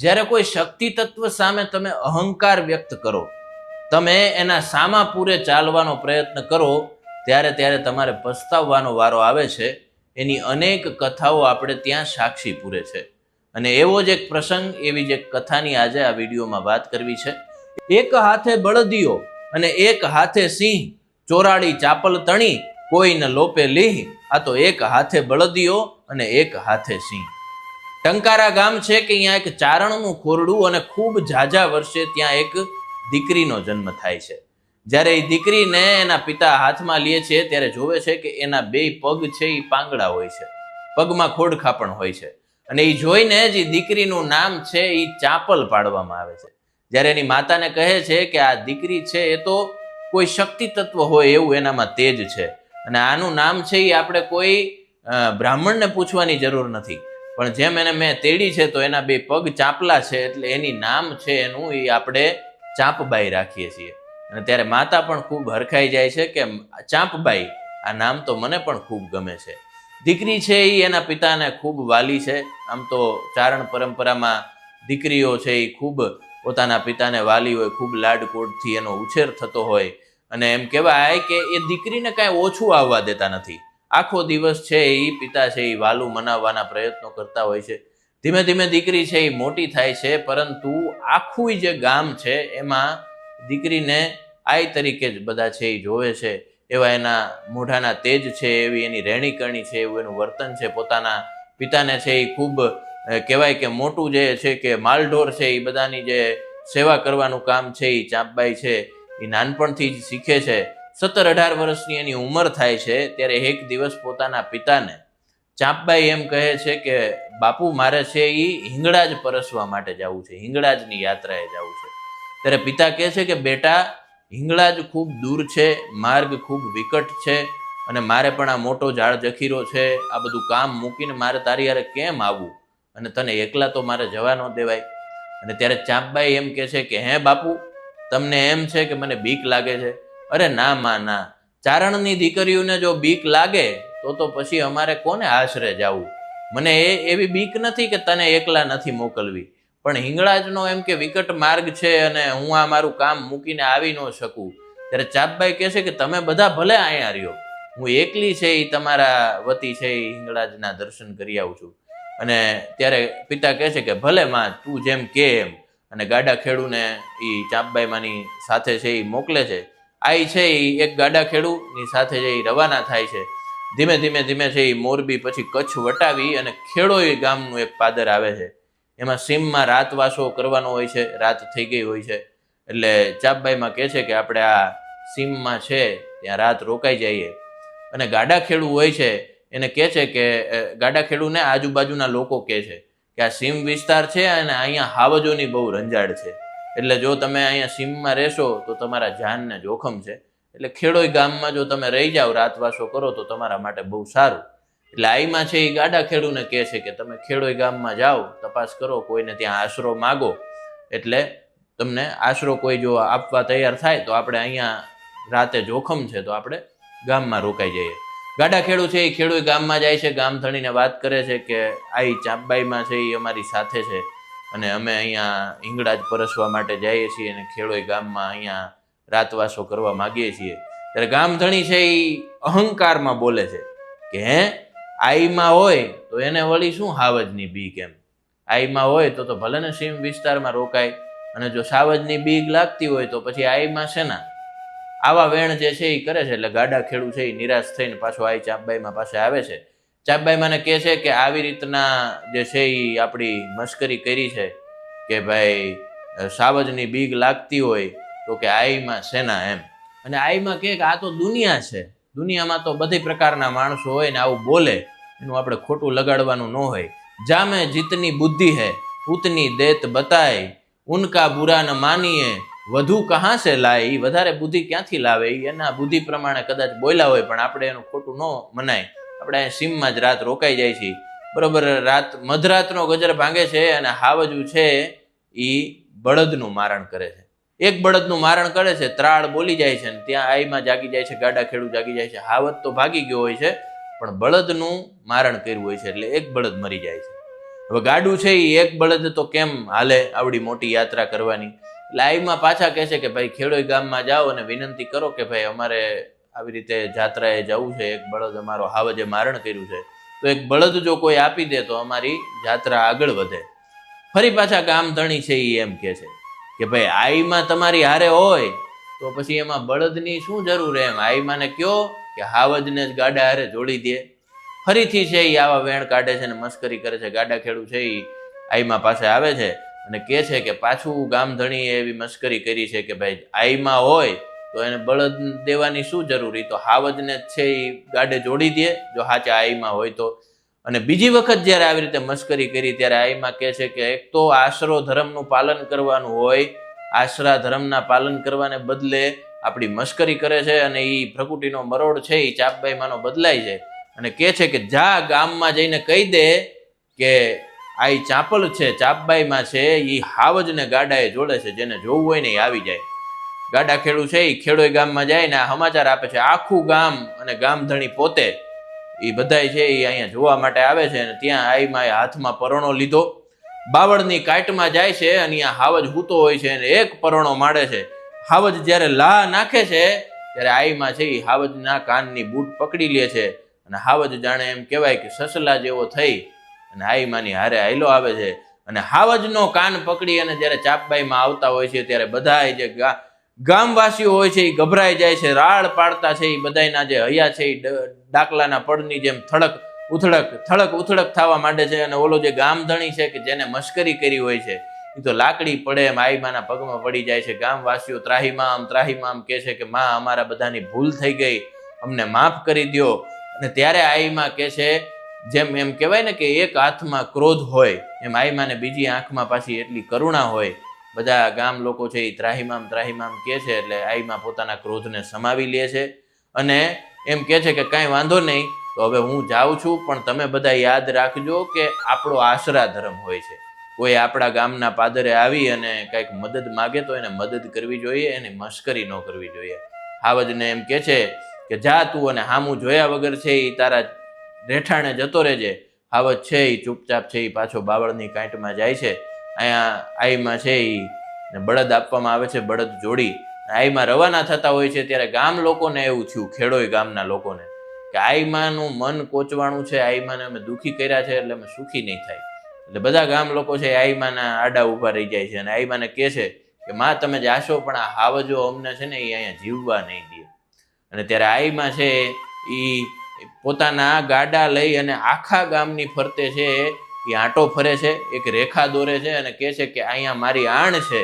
જ્યારે કોઈ શક્તિ તત્વ સામે તમે અહંકાર વ્યક્ત કરો, તમે એના સામા પૂરે ચાલવાનો પ્રયત્ન કરો, ત્યારે ત્યારે તમારે પસ્તાવવાનો વારો આવે છે. એની અનેક કથાઓ આપણે ત્યાં સાક્ષી પૂરે છે. અને એવો જ એક પ્રસંગ, એવી જ એક કથાની આજે આ વિડીયોમાં વાત કરવી છે. એક હાથે બળદિયો અને એક હાથે સિંહ ચોરાડી ચાપલ તણી કોઈને લોપે લીહ, આ તો એક હાથે બળદિયો અને એક હાથે સિંહ. ટંકારા ગામ છે કે અહીંયા એક ચારણનું ખોરડું અને ખૂબ ઝાઝા વર્ષે ત્યાં એક દીકરીનો જન્મ થાય છે. જ્યારે એ દીકરીને એના પિતા હાથમાં લે છે, ત્યારે જોવે છે કે એના બે પગ છે એ પાંગડા હોય છે. પગમાં ખોડખાપણ હોય છે. અને એ જોઈને જ એ દીકરીનું નામ છે એ ચાપલ પાડવામાં આવે છે. જ્યારે એની માતાને કહે છે કે આ દીકરી છે એ તો કોઈ શક્તિ તત્વ હોય એવું એનામાં તેજ છે. અને આનું નામ છે એ આપણે કોઈ બ્રાહ્મણને પૂછવાની જરૂર નથી. પણ જેમ એને મેં તેડી છે, તો એના બે પગ ચાંપલા છે એટલે એની નામ છે એનું એ આપણે ચાંપબાઈ રાખીએ છીએ. અને ત્યારે માતા પણ ખૂબ હરખાઈ જાય છે કે, ચાંપબાઈ, આ નામ તો મને પણ ખૂબ ગમે છે. દીકરી છે એ એના પિતાને ખૂબ વાલી છે. આમ તો ચારણ પરંપરામાં દીકરીઓ છે એ ખૂબ પોતાના પિતાને વાલી હોય, ખૂબ લાડકોડથી એનો ઉછેર થતો હોય. અને એમ કહેવાય કે એ દીકરીને કાંઈ ઓછું આવવા દેતા નથી. આખો દિવસ છે એ પિતા છે એ વાલું મનાવવાના પ્રયત્નો કરતા હોય છે. ધીમે ધીમે દીકરી છે એ મોટી થાય છે, પરંતુ આખું જે ગામ છે એમાં દીકરીને આઈ તરીકે જ બધા છે એ જોવે છે. એવા એના મોઢાના તેજ છે, એવી એની રહેણીકરણી છે, એવું એનું વર્તન છે. પોતાના પિતાને છે એ ખૂબ કહેવાય કે મોટું જે છે કે માલઢોર છે એ બધાની જે સેવા કરવાનું કામ છે એ ચાંપબાઈ છે. એ નાનપણથી જ શીખે છે. સત્તર અઢાર વર્ષની એની ઉંમર થાય છે, ત્યારે એક દિવસ પોતાના પિતાને ચાંપબાઈ એમ કહે છે કે, બાપુ, મારે છે એ હિંગળાજ પરસવા માટે જવું છે, હિંગળાજની યાત્રાએ જવું છે. ત્યારે પિતા કહે છે કે, બેટા, હિંગળાજ ખૂબ દૂર છે, માર્ગ ખૂબ વિકટ છે અને મારે પણ આ મોટો ઝાડ જખીરો છે, આ બધું કામ મૂકીને મારે તારી યારે કેમ આવવું? અને તને એકલા તો મારે જવા ન દેવાય. અને ત્યારે ચાંપબાઈ એમ કહે છે કે, હે બાપુ, તમને એમ છે કે મને બીક લાગે છે અરે ના, માં, ના. ચારણની દીકરીઓને જો બીક લાગે, તો તો પછી અમારે કોને આશરે જવું? મને એ એવી બીક નથી કે તને એકલા નથી મોકલવી. પણ હિંગળાજનો એમ કે વિકટ માર્ગ છે અને હું આ મારું કામ મૂકીને આવી ન શકું. ત્યારે ચાપભાઈ કહે છે કે તમે બધા ભલે અહીંયા રહ્યો. હું એકલી છે એ તમારા વતી છે એ હિંગળાજના દર્શન કરી આવું છું. અને ત્યારે પિતા કહે છે કે ભલે, માં, તું જેમ કે એમ. અને ગાડા ખેડૂને એ ચાંપબાઈમાંની સાથે છે એ મોકલે છે. આઈ છે એ એક ગાડા ખેડૂની સાથે જે રવાના થાય છે. ધીમે ધીમે ધીમે છે એ મોરબી પછી કચ્છ વટાવી અને ખેડોઈ ગામનું એક પાદર આવે છે. એમાં સીમમાં રાતવાસો કરવાનો હોય છે, રાત થઈ ગઈ હોય છે. એટલે ચાપબાઈમાં કહે છે કે આપણે આ સીમમાં છે, ત્યાં રાત રોકાઈ જઈએ. અને ગાડા ખેડૂ હોય છે, એને કહે છે કે ગાડા ખેડૂને આજુબાજુના લોકો કહે છે કે આ સીમ વિસ્તાર છે અને અહીંયા હાવજોની બહુ રંજાડ છે. એટલે જો તમે અહીંયા સીમમાં રહેશો તો તમારા જાનને જોખમ છે. એટલે ખેડોઈ ગામમાં જો તમે રહી જાઓ રાતવાસો કરો, તો તમારા માટે બહુ સારું. એટલે આઈમાં છે એ ગાડા ખેડૂને કહે છે કે તમે ખેડોઈ ગામમાં જાઓ, તપાસ કરો, કોઈને ત્યાં આશરો માગો. એટલે તમને આશરો કોઈ જો આપવા તૈયાર થાય, તો આપણે અહીંયા રાતે જોખમ છે, તો આપણે ગામમાં રોકાઈ જઈએ. ગાડા ખેડૂ છે એ ખેડૂત ગામમાં જાય છે, ગામ ધણીને વાત કરે છે કે આઈ ચાંપબાઈમાં છે એ અમારી સાથે છે. અને અમે અહીંયા હિંગળાજ પરસવા માટે જઈએ છીએ અને ખેડોઈ ગામમાં અહીંયા રાતવાસો કરવા માગીએ છીએ. ત્યારે ગામધણી છે એ અહંકારમાં બોલે છે કે હે, આઈમાં હોય તો એને વળી શું હાવજની બીક એમ? આઈમાં હોય તો તો ભલે ને સીમ વિસ્તારમાં રોકાય, અને જો સાવજની બીક લાગતી હોય તો પછી આઈમાં છે ના આવા વેણ જે છે એ કરે છે, એટલે ગાડા ખેડૂ છે એ નિરાશ થઈને પાછો આઈ ચાપબાઈમાં પાસે આવે છે. ચાપબાઈ મને કહે છે કે આવી રીતના જે છે એ આપણી મશ્કરી કરી છે કે ભાઈ સાવજની બીક લાગતી હોય તો કે આઈમાં સેના એમ. અને આઈમાં કહે કે આ તો દુનિયા છે. દુનિયામાં તો બધી પ્રકારના માણસો હોય ને આવું બોલે. એનું આપણે ખોટું લગાડવાનું ન હોય. જામે જીતની બુદ્ધિ હે ઉતની દેત બતાય. ઉનકા બુરા ન માનીએ, વધુ કહાં સે લાય? એ વધારે બુદ્ધિ ક્યાંથી લાવે? એના બુદ્ધિ પ્રમાણે કદાચ બોલ્યા હોય પણ આપણે એનું ખોટું ન મનાય. આપણે સીમમાં જ રાત રોકાઈ જાય છે. બરોબર, રાત મધરાતનો ગજર ભાંગે છે અને હાવજુ છે એ બળદનું મારણ કરે છે. એક બળદનું મારણ કરે છે, ત્રાળ બોલી જાય છે ત્યાં આઈમાં જાગી જાય છે, ગાડા ખેડૂ જાગી જાય છે. હાવત તો ભાગી ગયો હોય છે, પણ બળદનું મારણ કર્યું હોય છે એટલે એક બળદ મરી જાય છે. હવે ગાડું છે એ એક બળદ તો કેમ હાલે આવડી મોટી યાત્રા કરવાની? એટલે આઈમાં પાછા કહે છે કે ભાઈ ખેડોઈ ગામમાં જાઓ અને વિનંતી કરો કે ભાઈ અમારે આવી રીતે જાત્રાએ જવું છે, એક બળદ અમારો હાવજે મારણ કર્યું છે, તો એક બળદ જો કોઈ આપી દે તો અમારી જાત્રા આગળ વધે. ફરી પાછા ગામ ધણી છે એ એમ કે છે કે ભાઈ, આઈમાં તમારી હારે હોય, તો પછી એમાં બળદની શું જરૂર એમ? આઈમાને કયો કે હાવજને જ ગાડા હારે જોડી દે. ફરીથી છે એ આવા વેણ કાઢે છે ને મસ્કરી કરે છે, ગાડા ખેડૂ છે એ આઈમાં પાસે આવે છે અને કહે છે કે પાછું ગામધણીએ એવી મસ્કરી કરી છે કે ભાઈ, આઈમાં હોય તો એને બળદ દેવાની શું જરૂરી? તો હાવજને છે એ ગાડે જોડી દે, જો હાચા આઈમાં હોય તો. અને બીજી વખત જ્યારે આવી રીતે મશ્કરી કરી, ત્યારે આઈમાં કહે છે કે એક તો આશરો ધર્મનું પાલન કરવાનું હોય, આશરા ધર્મના પાલન કરવાને બદલે આપણી મશ્કરી કરે છે અને એ પ્રકૃતિનો મરોડ છે એ ચાપબાઈમાંનો બદલાય છે. અને કહે છે કે જા ગામમાં જઈને કહી દે કે આ ચાપલ છે, ચાપબાઈમાં છે એ હાવજને ગાડાએ જોડે છે, જેને જોવું હોય ને એ આવી જાય. ગાડા ખેડૂ છે એ ખેડોય ગામમાં જાય ને સમાચાર આપે છે. આખું ગામ અને ગામધણી પોતે એ બધાય છે એ અહીંયા જોવા માટે આવે છે અને ત્યાં આઈમાં હાથમાં પરણો લીધો. બાવળની કાટમાં જાય છે અને અહીંયા હાવજ હૂતો હોય છે અને એક પરણો માડે છે. હાવજ જ્યારે લા નાખે છે, ત્યારે આઈમાં છે એ હાવજના કાનની બૂટ પકડી લે છે. અને હાવજ જાણે એમ કહેવાય કે સસલા જેવો થઈ અને આઈમાની હારે આયલો આવે છે. અને હાવજનો કાન પકડી અને જ્યારે ચાપબાઈમાં આવતા હોય છે, ત્યારે બધા જે ગા- ગામવાસીઓ હોય છે, એ ગભરાઈ જાય છે, રાળ પાડતા છે, એ બધાયના જે હૈયા છે, એ ડાકલાના પડની જેમ થડક, ઉથડક થડક ઉથડક થવા માંડે છે અને ઓલો જે ગામધણી છે કે જેને મશ્કરી કરી હોય છે, એ તો લાકડી પડે એમ આઈમાના પગમાં પડી જાય છે. ગામવાસીઓ ત્રાહીમામ ત્રાહીમામ કહે છે કે, માં, અમારા બધાની ભૂલ થઈ ગઈ, અમને માફ કરી દ્યો. અને ત્યારે આઈમાં કહે છે, જેમ એમ કહેવાય ને કે એક હાથમાં ક્રોધ હોય, એમ આઈમાને બીજી આંખમાં પાછી એટલી કરુણા હોય બધા ગામ લોકો છે એ ત્રાહીમામ ત્રાહીમામ કહે છે એટલે આઈમાં પોતાના ક્રોધને સમાવી લે છે અને એમ કહે છે કે કાંઈ વાંધો નહીં, તો હવે હું જાઉં છું, પણ તમે બધા યાદ રાખજો કે આપણો આશરા ધર્મ હોય છે. કોઈ આપણા ગામના પાદરે આવી અને કંઈક મદદ માગે તો એને મદદ કરવી જોઈએ, એની મશ્કરી ન કરવી જોઈએ. હાવજને એમ કહે છે કે જા તું અને હામું જોયા વગર છે એ તારા રહેઠાણે જતો રહેજે. હાવજ છે એ ચૂપચાપ છે એ પાછો બાવળની કાંટમાં જાય છે. અહીંયા આઈમાં છે એ બળદ આપવામાં આવે છે બળદ જોડી. આઈમાં રવાના થતા હોય છે ત્યારે ગામ લોકોને એવું થયું, ખેડોય ગામના લોકોને, કે આઈમાનું મન કોચવાણું છે, આઈમાને અમે દુઃખી કર્યા છે એટલે અમે સુખી નહીં થાય. એટલે બધા ગામ લોકો છે એ આઈમાના આડા ઊભા રહી જાય છે અને આઈમાને કહે છે કે, માં, તમે જાશો પણ આ હાવજો અમને છે ને એ અહીંયા જીવવા નહીં દે. અને ત્યારે આઈમાં છે એ પોતાના ગાડા લઈ અને આખા ગામની ફરતે છે એ આંટો ફરે છે, એક રેખા દોરે છે અને કહે છે કે અહીંયા મારી આણ છે.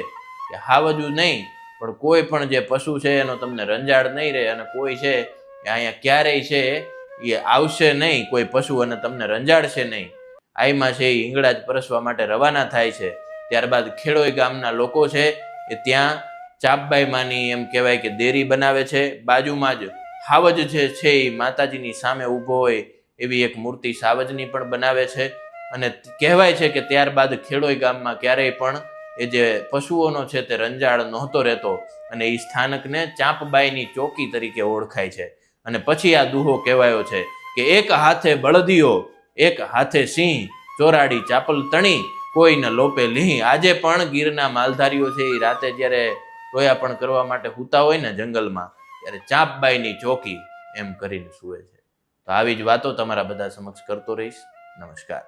કે હાવજું નહીં, પણ કોઈ પણ જે પશુ છે એનો તમને રંજાડ નહીં રહે અને કોઈ છે એ અહીંયા ક્યારેય છે, એ આવશે નહીં, કોઈ પશુ અને તમને રંજાડશે નહીં. આઈમાં છે એ ઈંગળા જ પરસવા માટે રવાના થાય છે. ત્યારબાદ ખેડોઈ ગામના લોકો છે એ ત્યાં ચાપબાઈ માની એમ કહેવાય કે દેરી બનાવે છે. બાજુમાં જ હાવજ જે છે એ માતાજીની સામે ઊભો હોય એવી એક મૂર્તિ સાવજની પણ બનાવે છે. અને કહેવાય છે કે ત્યારબાદ ખેડોઈ ગામમાં ક્યારેય પણ એ જે પશુઓનો છે તે રંજાડ નહોતો રહેતો અને એ સ્થાનકને ચાંપબાઈની ચોકી તરીકે ઓળખાય છે. અને પછી આ દુહો કહેવાયો છે કે એક હાથે બળદીઓ એક હાથે સિંહ, ચોરાડી ચાપલ તણી કોઈને લોપે લીહ. આજે પણ ગીરના માલધારીઓ છે એ રાતે જ્યારે રોયા કરવા માટે હુતા હોય ને જંગલમાં, ત્યારે ચાંપબાઈની ચોકી એમ કરીને સૂવે છે. તો આવી જ વાતો તમારા બધા સમક્ષ કરતો રહીશ. નમસ્કાર.